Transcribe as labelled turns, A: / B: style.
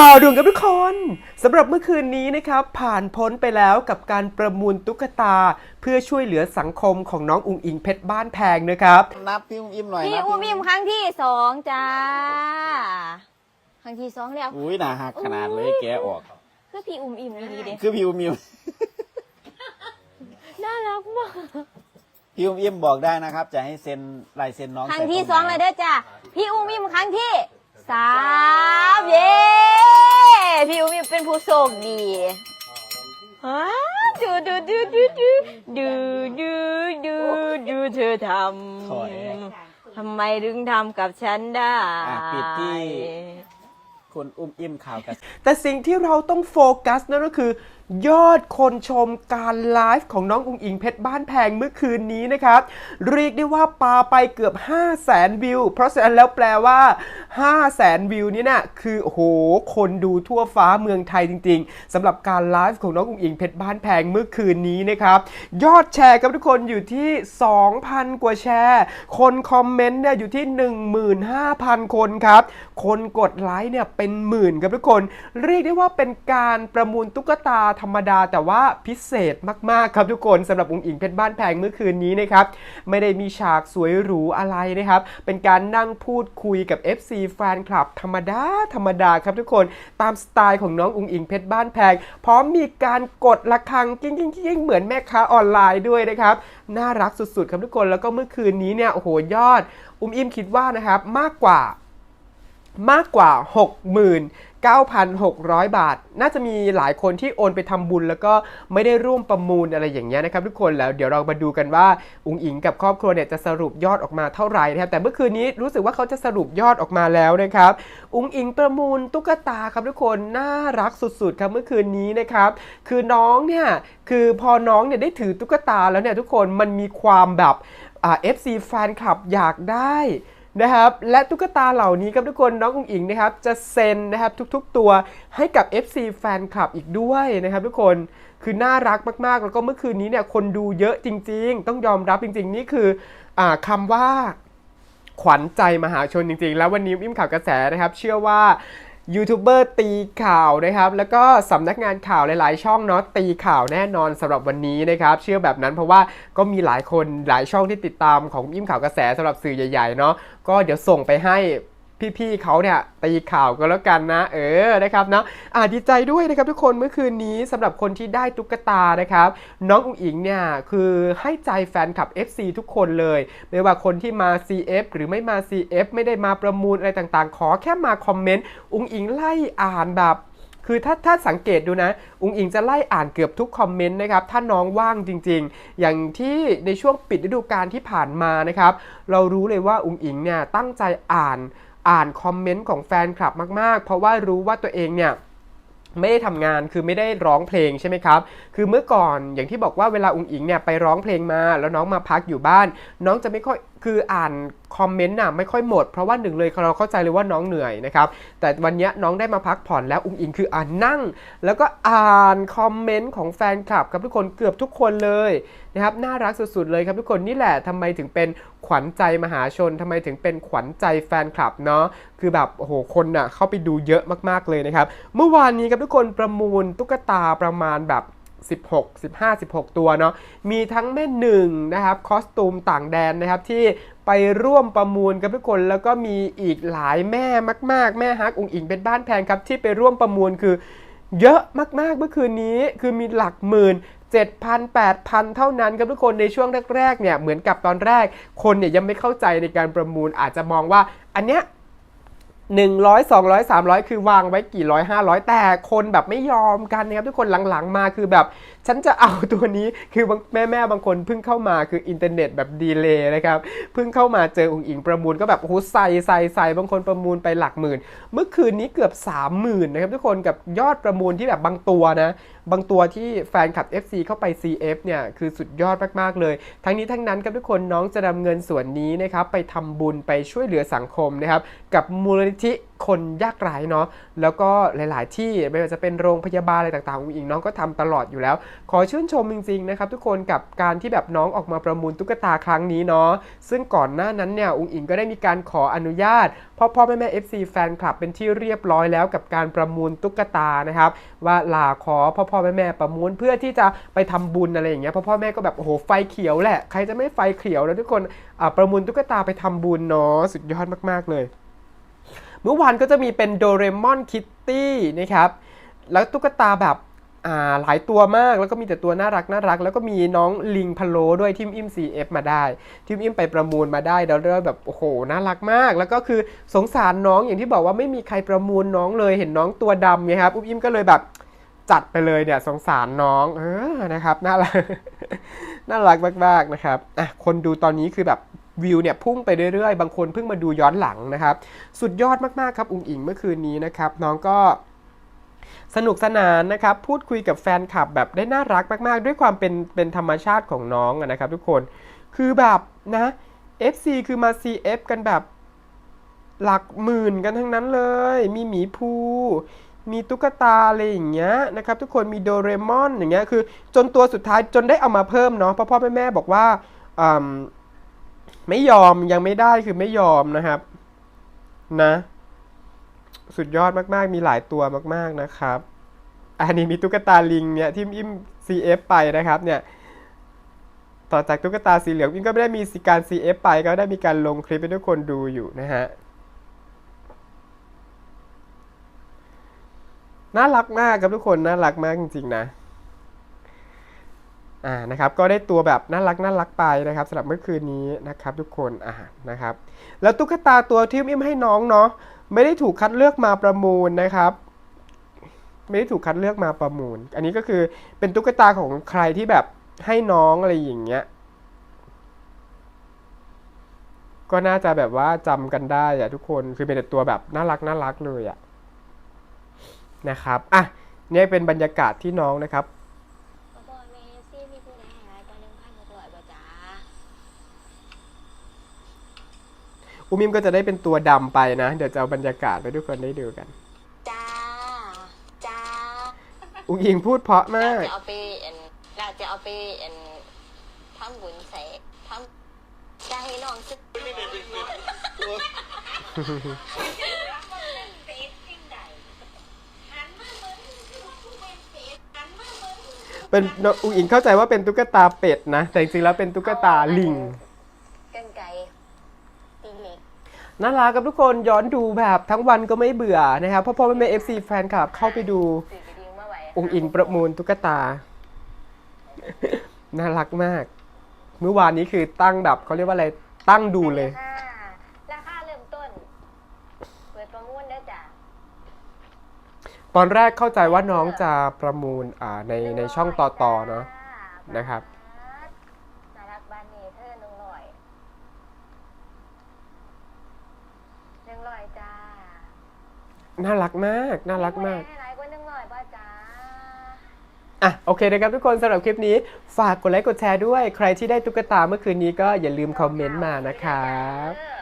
A: ข่าวด่วนกับทุกคนสำหรับเมื่อคืนนี้นะครับผ่านพ้นไปแล้วกับการประมูลตุ๊กตา เพื่อช่วยเหลือสังคมของน้องอุงอิงเพชรบ้านแพงนะครับ
B: นับพี่อุ้มอิ่มหน่อย
C: พี่
B: นับ
C: อุ้มอิ่มครั้งที่สองจ้า ครั้งที่สองแล้ว
B: อุ้ยหนาหักขนาดเลยแกออก
C: คือพี่อุ้มอิ่มดีเด้
B: คือพี่อุ้มอิ่ม
C: น่ารักมาก
B: พี่อุ้มอิ่มบอกได้นะครับ จะให้เซ็นลายเซ็นน้อง
C: ครั้ง
B: ใส่
C: ที่
B: ต
C: สอง
B: ไหน
C: เลยเด้อจ้าพี่อุ้มอิ่มครั้งที่ สามเย้พี่อุ้มอิ่มเป็นผู้โชคดีอ้าวดูดูดูดูดูดูดูดูดูเธอท
B: ขอแอำ
C: ทำไมถึงทำกับฉันได้
B: อะปิดที่ คุณอุ้มอิ่มข่าวกัน
A: แต่สิ่งที่เราต้องโฟกัสนั่นก็คือ ยอดคนชมการไลฟ์ของน้องอุงอิงเพชรบ้านแพงเมื่อคืนนี้นะครับ เรียกได้ว่าปาไปเกือบ 5 0 0แสนวิว เพราะฉะนั้นแล้วแปลว่า 5 0 0แสนวิวนี่นะคือโอ้โหคนดูทั่วฟ้าเมืองไทยจริง ๆสำหรับการไลฟ์ของน้องอุงอิงเพชรบ้านแพงเมื่อคืนนี้นะครับ ยอดแชร์ครับทุกคนอยู่ที่ 2,000 กว่าแชร์ คนคอมเมนต์เนี่ยอยู่ที่ 15,000 คนครับ คนกดไลค์เนี่ยเป็นหมื่นครับทุกคน เรียกได้ว่าเป็นการประมูลตุ๊กตาธรรมดาแต่ว่าพิเศษมากๆครับทุกคนสำหรับองค์อิงเพชรบ้านแพงเมื่อคืนนี้นะครับไม่ได้มีฉากสวยหรูอะไรนะครับ เป็นการนั่งพูดคุยกับ FC แฟนคลับ ธรรมดาธรรมดาครับทุกคนตามสไตล์ของน้ององค์อิงเพชรบ้านแพง พร้อมมีการกดระฆังกิ้งกิ้งกิ้งเหมือนแม่ค้าออนไลน์ด้วยนะครับน่ารักสุดๆ ครับทุกคนแล้วก็เมื่อคืนนี้เนี่ยโอ้โหยอด อุ้มอิมคิดว่านะครับมากกว่า มากกว่า 69,600 บาท น่าจะมีหลายคนที่โอนไปทำบุญ แล้วก็ไม่ได้ร่วมประมูลอะไรอย่างเงี้ยนะครับทุกคนแล้วเดี๋ยวเรามาดูกันว่าอุงอิงกับครอบครัวเนี่ยจะสรุปยอดออกมาเท่าไหร่นะครับแต่เมื่อคืนนี้รู้สึกว่าเขาจะสรุปยอดออกมาแล้วนะครับอุงอิงประมูลตุ๊กตาครับทุกคนน่ารักสุดๆครับเมื่อคืนนี้นะครับคือน้องเนี่ยคือพอน้องเนี่ยได้ถือตุ๊กตาแล้วเนี่ยทุกคนมันมีความแบบเอ่า FC แฟนคลับอยากได้ นะครับและตุ๊กตาเหล่านี้ครับทุกคนน้องอุ๋งอิงนะครับจะเซ็นนะครับทุกๆตัวให้กับ FC แฟนคลับอีกด้วยนะครับทุกคนคือน่ารักมากๆ แล้วก็เมื่อคืนนี้เนี่ยคนดูเยอะจริง ๆ ต้องยอมรับจริง ๆ นี่คืออคำว่าขวัญใจมหาชนจริงๆ แล้ววันนี้อิ่มข่าวกระแสนะครับ เชื่อว่า ยูทูบเบอร์ตีข่าวนะครับ แล้วก็สำนักงานข่าวหลาย ๆ ช่องเนาะตีข่าวแน่นอนสำหรับวันนี้นะครับ เชื่อแบบนั้นเพราะว่าก็มีหลายคนหลายช่องที่ติดตามของอิ่มข่าวกระแสสำหรับสื่อใหญ่ ๆ เนาะก็เดี๋ยวส่งไปให้ พี่ๆเขาเนี่ยตีข่าวก็แล้วกันนะ เออนะครับเนาะอ่าดีใจด้วยนะครับทุกคนเมื่อคืนนี้สำหรับคนที่ได้ตุ๊กตานะครับ น้องอุ๋งอิงเนี่ยคือให้ใจแฟนคลับ FC ทุกคนเลย ไม่ว่าคนที่มา CF หรือไม่มา CF ไม่ได้มาประมูลอะไรต่างๆ ขอแค่มาคอมเมนต์อุ๋งอิงไล่อ่านแบบคือถ้าถ้าสังเกตดูนะ อุงอิงจะไล่อ่านเกือบทุกคอมเมนต์นะครับ ถ้าน้องว่างจริงๆ อย่างที่ในช่วงปิดฤดูกาลที่ผ่านมานะครับ เรารู้เลยว่าอุงอิงเนี่ยตั้งใจอ่าน อ่านคอมเมนต์ของแฟนคลับมาก ๆ เพราะว่ารู้ว่าตัวเองเนี่ยไม่ได้ทำงานคือไม่ได้ร้องเพลงใช่ไหมครับ คือเมื่อก่อนอย่างที่บอกว่าเวลาอุงอิงเนี่ยไปร้องเพลงมา แล้วน้องมาพักอยู่บ้าน น้องจะไม่ค่อย คืออ่านคอมเมนต์น่ะไม่ค่อยหมด เพราะว่าหนึ่งเลยเราเข้าใจเลยว่าน้องเหนื่อยนะครับ แต่วันนี้น้องได้มาพักผ่อนแล้วอุ้งอิงคืออ่านนั่ง แล้วก็อ่านคอมเมนต์ของแฟนคลับกับทุกคนเกือบทุกคนเลยนะครับน่ารักสุดๆเลยครับทุกคนนี่แหละทำไมถึงเป็นขวัญใจมหาชนทำไมถึงเป็นขวัญใจแฟนคลับเนาะคือแบบโอ้โหคนน่ะเข้าไปดูเยอะมากๆเลยนะครับ เมื่อวานนี้ครับทุกคนประมูลตุ๊กตาประมาณแบบ 16 15 16 ตัวเนาะมีทั้งแม่หนึ่งนะครับคอสตูมต่างแดนนะครับที่ไปร่วมประมูลกับทุกคนแล้วก็มีอีกหลายแม่มาก ๆ แม่ฮักองอิงเป็นบ้านแพงครับที่ไปร่วมประมูลคือเยอะมากๆเมื่อคืนนี้คือมีหลักหมื่น7,000 8,000 เท่านั้นครับทุกคนในช่วงแรกๆเนี่ยเหมือนกับตอนแรก คนเนี่ยยังไม่เข้าใจในการประมูลอาจจะมองว่าอันเนี้ย 100 200 300 คือวางไว้กี่ร้อย500แต่คนแบบไม่ยอมกันนะครับทุกคนหลังๆมาคือแบบ ฉันจะเอาตัวนี้คือแม่แม่ๆบางคนเพิ่งเข้ามาคืออินเทอร์เน็ตแบบดีเลย์นะครับเพิ่งเข้ามาเจอองค์อิงประมูลก็แบบโอ้โหใส่ใส่ใส่บางคนประมูลไปหลักหมื่น เมื่อคืนนี้เกือบ 30,000นะครับทุกคนกับยอดประมูลที่แบบบางตัวนะบางตัวที่แฟนคลับ FC เข้าไป CF เนี่ยคือสุดยอดมากๆเลย ทั้งนี้ทั้งนั้นครับทุกคนน้องจะนำเงินส่วนนี้นะครับไปทำบุญไปช่วยเหลือสังคมนะครับกับมูลนิธิคนยากไร้เนาะแล้วก็หลาย ๆ ที่ไม่ว่าจะเป็นโรงพยาบาลอะไรต่างๆอุ้งอิงน้องก็ทำตลอดอยู่แล้ว ขอชื่นชมจริง ๆ นะครับ ทุกคนกับการที่แบบน้องออกมาประมูลตุ๊กตาครั้งนี้เนาะซึ่งก่อนหน้านั้นเนี่ยอุ้งอิงก็ได้มีการขออนุญาตพ่อพ่อแม่แม่ FC แฟนคลับเป็นที่เรียบร้อยแล้วกับการประมูลตุ๊กตานะครับว่าลาขอพ่อพ่อแม่แม่ประมูลเพื่อที่จะไปทำบุญอะไรอย่างเงี้ยพ่อพ่อแม่ก็แบบโอ้โหไฟเขียวแหละใครจะไม่ไฟเขียวแล้วทุกคนประมูลตุ๊กตาไปทำบุญเนาะสุดยอดมาก ๆ เลย เมื่อวานก็จะมีเป็นโดเรมอนคิตตี้นะครับแล้วตุ๊กตาแบบอ่าหลายตัวมากแล้วก็มีแต่ตัวน่ารักน่ารัก แล้วก็มีน้องลิงพะโลด้วยทีมอิม CF มาได้ทีมอิมไปประมูลมาได้แล้วเริ่มแบบโอ้โหน่ารักมาก แล้วก็คือสงสารน้องอย่างที่บอกว่าไม่มีใครประมูลน้องเลยเห็นน้องตัวดำไงครับอุ้มอิมก็เลยแบบจัดไปเลยเนี่ยสงสารน้องเออนะครับน่ารักน่ารักมากๆนะครับอะคนดูตอนนี้คือแบบ วิวเนี่ยพุ่งไปเรื่อยๆ บางคนเพิ่งมาดูย้อนหลังนะครับ สุดยอดมากๆครับอุ๋งอิงเมื่อคืนนี้นะครับ น้องก็สนุกสนานนะครับ พูดคุยกับแฟนคลับแบบได้น่ารักมาก ๆ ด้วยความเป็นเป็นธรรมชาติของน้องนะครับ ทุกคนคือแบบนะ FC คือมา CF กันแบบหลักหมื่นกันทั้งนั้นเลย มีหมีภูมีตุ๊กตาอะไรอย่างเงี้ยนะครับ ทุกคนมีโดเรมอนอย่างเงี้ยคือ จนตัวสุดท้ายจนได้เอามาเพิ่มเนาะพ่อพ่อแม่แม่บอกว่าอ ไม่ยอมยังไม่ได้คือไม่ยอมนะครับ นะ สุดยอดมากๆ มีหลายตัวมากๆนะครับ อันนี้มีตุ๊กตาลิงเนี่ยที่อิม CF ไปนะครับ เนี่ยต่อจากตุ๊กตาสีเหลืองอิมก็ไม่ได้มีการ CF ไปก็ได้มีการลงคลิปให้ทุกคนดูอยู่นะฮะน่ารักมากครับทุกคนน่ารักมากจริงๆนะ อ่านะครับก็ได้ตัวแบบน่ารักน่ารักไปนะครับสำหรับเมื่อคืนนี้นะครับทุกคนอ่านะครับแล้วตุ๊กตาตัวที่อิมให้น้องเนาะไม่ได้ถูกคัดเลือกมาประมูลนะครับไม่ได้ถูกคัดเลือกมาประมูล อันนี้ก็คือเป็นตุ๊กตาของใครที่แบบให้น้องอะไรอย่างเงี้ย ก็น่าจะแบบว่าจำกันได้อะทุกคน คือเป็นแต่ตัวแบบน่ารักน่ารักเลยอะนะครับ อะ นี่เป็นบรรยากาศที่น้องนะครับ
C: พ่อแม่ซี่มีผู้ใดให้หลายกว่าหนึ่งพันหกร้อยบ่จ้า
A: อุมิมก็จะได้เป็นตัวดำไปนะ เดี๋ยวจะเอาบรรยากาศไปให้ทุกคนได้ดูกัน
C: จ้า จ้า
A: อุงอิงพูดเพราะมาก
C: จะเอาไปเอ็นเราจะเอาไปเอ็นทำบุญใส่ทำจะให้น้องซึก
A: เป็นอุงอิงเข้าใจว่าเป็นตุ๊กตาเป็ดนะ แต่จริงๆแล้วเป็นตุ๊กตาลิง
C: กันไก่ ตีเหล็ก
A: น่ารักกับทุกคนย้อนดูแบบทั้งวันก็ไม่เบื่อนะครับเพราะพ่อแม่เอฟซีแฟนคลับเข้าไปดู
C: สื่อไปดึงมาไว้
A: องค์อิงประมูลตุ๊กตา น่ารักมาก เมื่อวานนี้คือตั้งแบบเขาเรียกว่าอะไรตั้งดูเลย
C: ค่ะราคาเริ่มต้น เปิดประมูลได้อจ้ะ
A: ตอนแรกเข้าใจว่าน้องจะประมูลอ่าในในช่องต่อต่อเนาะ นะครับ
C: น่ารักบ้านนี้เธอหนึ่งร้อย หนึ่งร้อยจ้า
A: น่ารักมาก น่ารักมาก
C: ให้หลายกว่าหนึ่งร้อยป่ะจ้า
A: อะโอเคนะครับทุกคนสำหรับคลิปนี้ ฝากกดไลค์กดแชร์ด้วย ใครที่ได้ตุ๊กตาเมื่อคืนนี้ก็อย่าลืมคอมเมนต์มานะครับ